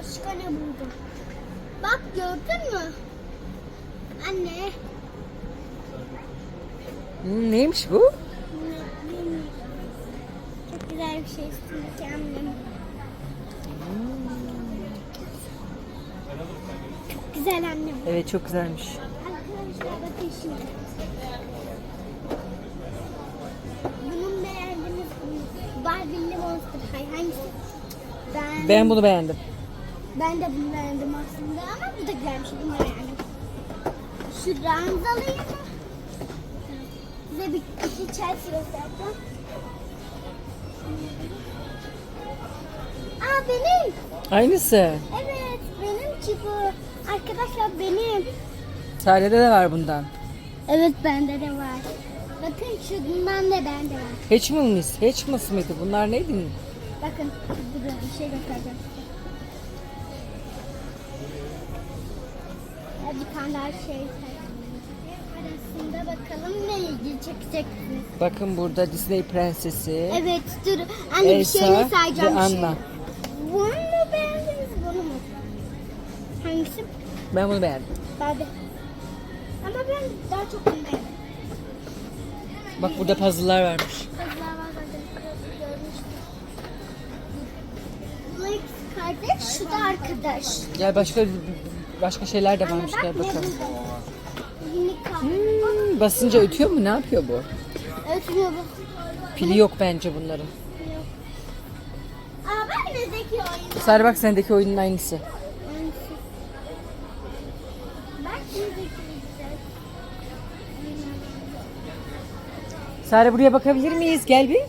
başka ne buldum? Bak gördün mü? Anne. Hmm, neymiş bu? Çok güzel bir şey istedim kendim. Çok güzel annem. Evet çok güzelmiş. Arkadaşlar bakın şimdi. Bunun beğendiğiniz Barbie'li Monster High hangisi? Ben, Ben bunu beğendim. Ben de bunu beğendim aslında ama bu da güzelmiş. Bunu da beğendim. Şu ranzalıyı mı? Size bir iki Chelsea göstereceğim. Aa benim. Aynısı. Evet benim ki bu. Arkadaşlar benim. Sare'de de var bundan. Evet bende de var. Bakın şundan da bende var. Hatchimals, Hatchimals mıydı? Bunlar neydi? Bakın burada bir şey göstereceğim. Bir tane daha şey arasında bakalım ne ilgi çekeceksiniz. Bakın burada Disney prensesi. Evet dur. Anne bir Elsa şeyini sayacağım. ve bir şey. Anna. Bunu mu beğendiniz bunu mu? Hangisi? Ben bunu beğendim. Ben de. Ama ben daha çok bunu beğendim. Bak burada puzzle'lar varmış. Kızlar var zaten görmüştüm. Kardeş, şu da arkadaş. Gel başka başka şeyler de varmış. Gel bakalım. Hmm, basınca ötüyor mu? Ne yapıyor bu? Ötmüyor bu. Pili yok bence bunların. Aa bak ne zeki oyun. Sare bak sendeki oyunun aynısı. Zeki güzel. Sare buraya bakabilir miyiz? Gel bir.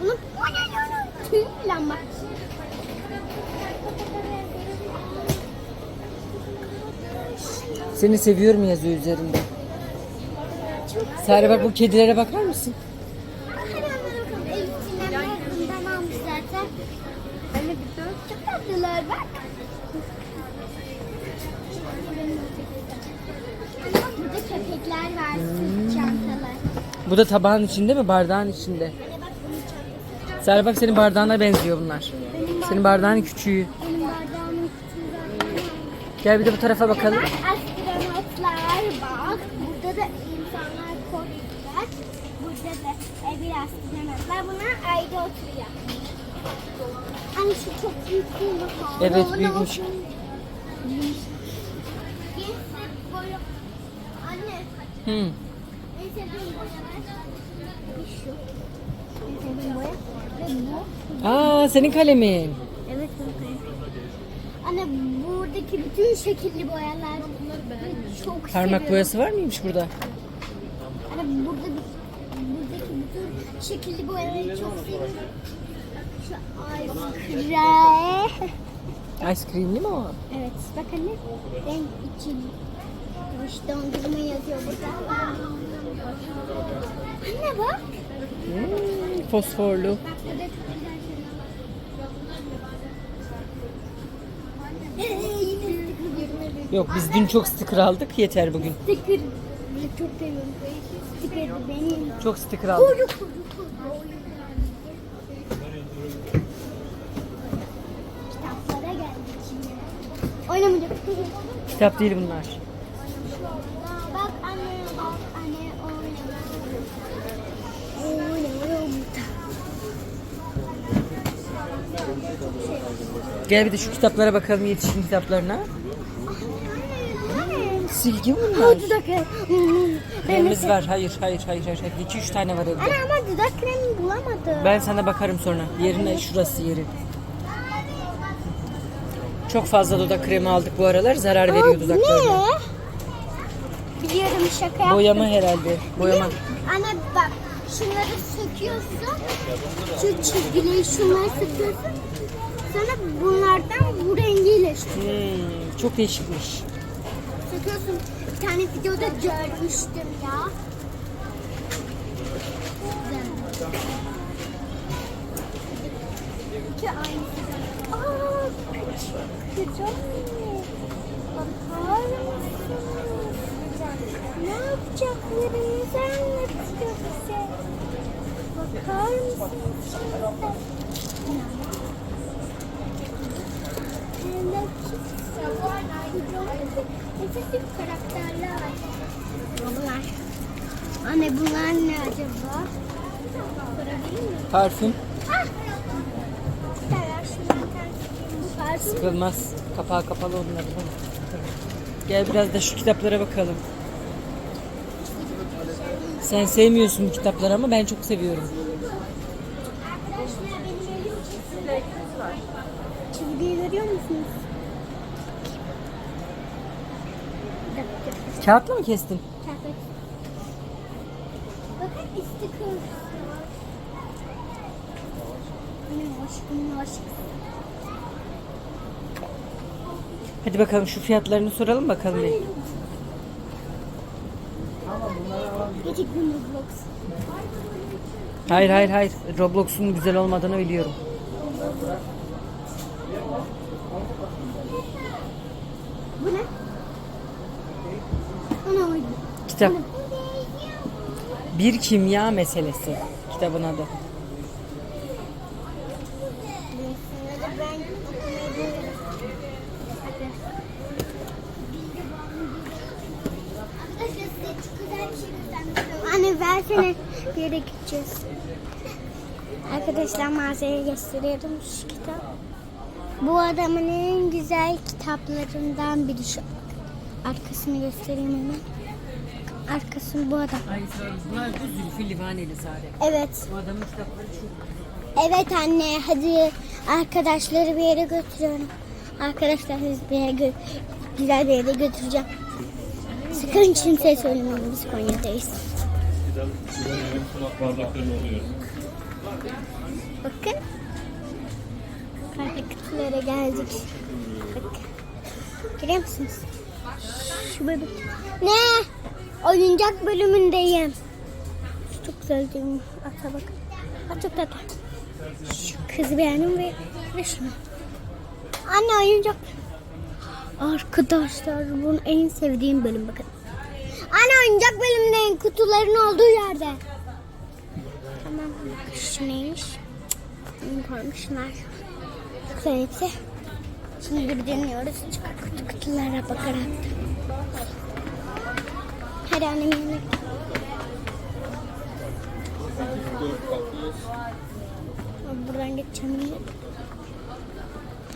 Bunu tüy lamba. Seni seviyorum yazıyor üzerinde. Sare bak bu kedilere bakar mısın? Çok tatlılar bak. Ama burada köpekler var, çantalar. Bu da tabağın içinde mi? Bardağın içinde. Anne bak senin bardağına benziyor bunlar. Senin bardağın küçüğü. benim bardağımın küçüğü. Gel bir de bu tarafa bakalım. Bak astronotlar bak. Burada da insanlar koruyacak. Burada da e, bir astronotlar. Bunlar ayda oturuyor. Anne şu çok büyük değil mi? Evet, Baba, büyükmüş. Anne. Hı. En sevdiğim boyalar. Bir şu. Sevdiğim boya. Ve bu. Aa senin kalemin. Evet bakayım. Anne buradaki bütün şekilli boyalar çok Parmak seviyorum. boyası var mıymış burada? Anne burada buradaki bütün şekilli boyaları çok seviyorum. Şu ice cream. Ice creamli mi o? Evet bak anne renk için. İşte dondurma yazıyor burada. Anne bak. Hmm, fosforlu. Yok biz dün çok sticker aldık yeter bugün. Sticker. Çok seviyorum. Sticker benim. Çok sticker aldık. Kitaplara geldik. Oynamayacak. Kitap değil bunlar. Bak anne bak anne oyna. Oyna oyna. Gel bir de şu kitaplara bakalım yetişkin kitaplarına. Silgi bunlar. Aa, dudak kremi. Kremimiz var. Hayır hayır hayır hayır. 2-3 tane var evde. Anne ama dudak kremi bulamadım. Ben sana bakarım sonra. Yerine şurası yeri. Çok fazla dudak kremi aldık bu aralar. Zarar veriyor Aa, dudaklarına. Ne? Biliyorum şaka yaptım. Boyama herhalde. Boyama. Anne bak şunları söküyorsun. Şu çizgileri şunları söküyorsun. Sonra bunlardan bu rengiyle Hmm, çok değişikmiş. söküyorsun. Bir tane videoda görmüştüm ya. Güzel. ki aynısı. Aa küçük güzel. Bakar mısınız? Ne yapacaklarınızı anlatıyor bize. Bakar mısınız Kitty. Nefesim karakterler. Bunlar. Anne bunlar ne acaba? Parfüm. Ah! Parfüm. Sıkılmaz. Kapağı kapalı onları. Gel biraz da şu kitaplara bakalım. Sen sevmiyorsun bu kitapları ama ben çok seviyorum. Görüyor musunuz? Kağıtla mı kestin? Çarpık. Bakın. Minnoş, minnoş. Hadi bakalım şu fiyatlarını soralım bakalım. Roblox. Hayır hayır hayır. Roblox'un güzel olmadığını biliyorum. Bu ne? Ana oydu. Kitap. Bir kimya meselesi. Kitabın adı. Anne versene bir yere gideceğiz. Arkadaşlar mağazaya gösteriyorum şu kitap. Bu adamın en güzel kitaplarından biri şu. Arkasını göstereyim hemen. Arkasını bu adam. Bunlar bu Zülfü Livaneli Sare. Evet. Bu adamın kitapları çok Evet anne hadi arkadaşları bir yere götürüyorum. Arkadaşlar bir yere gö- güzel bir yere götüreceğim. Sakın kimseye söylemeyin biz Konya'dayız. Bakın. Kahve kutulara geldik. Bak. Görüyor musunuz? Şu bebek. Ne? Oyuncak bölümündeyim. Şu çok güzel değil mi? Ata bak. Aa, çok tatlı. Şu kızı beğendim ve, ve şunu. Anne oyuncak. Arkadaşlar bunu en sevdiğim bölüm bakın. Anne oyuncak bölümündeyin kutuların olduğu yerde. Tamam. Şu neymiş? Bunu koymuşlar. Hepsi. Şimdi bir deniyoruz. Kutu kutulara bakarak. Hadi annem yemek. Buradan geçeceğim.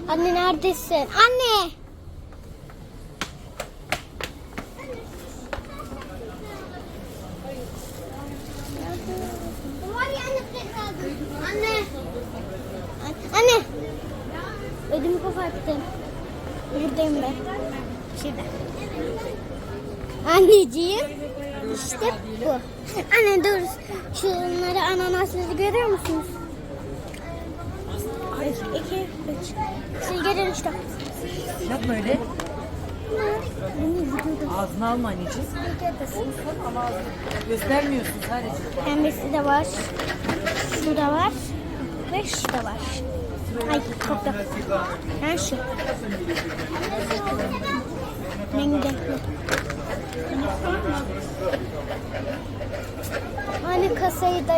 Anne neredesin? Anne! Ben. Şurada. Anneciğim. İşte bu. Anne dur. Şunları ananasları görüyor musunuz? Bir, iki, üç. Siz gelin işte. Yapma öyle. Ağzına alma anneciğim. Göstermiyorsun sadece. Pembesi de var. Şu da var. Ve şu da var. Ay. Ha şu. Rengi de. Hani kasayı da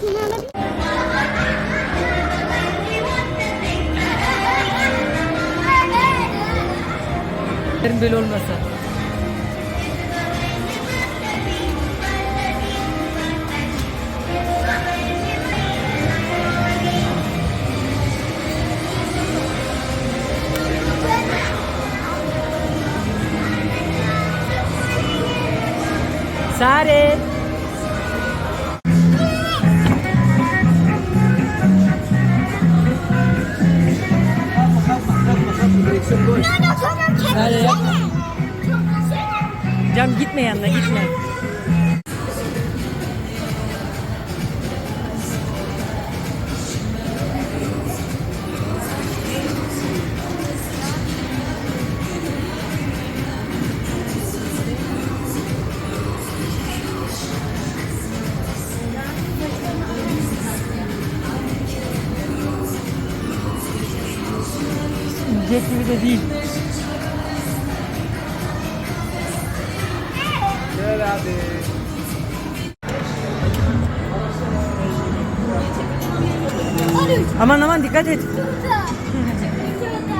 Şunu alabilir böyle olmasa. Sare. Cam gitme yanına gitme. Jet gibi de değil. Gel hadi. Aman aman dikkat et. Şurada. Şurada.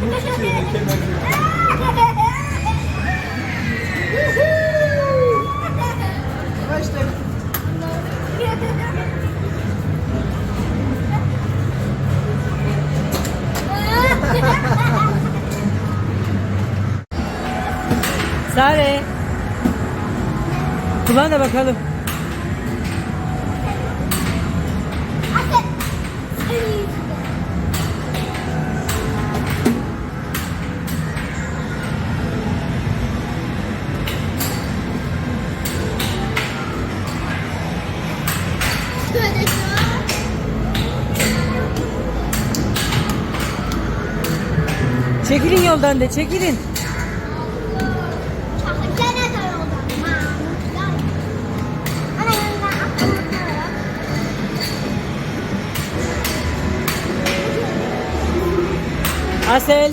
Yumruk tutuyor kenarını. Başla. Sare. Kullan da bakalım. Çekilin yoldan de çekilin. Asel.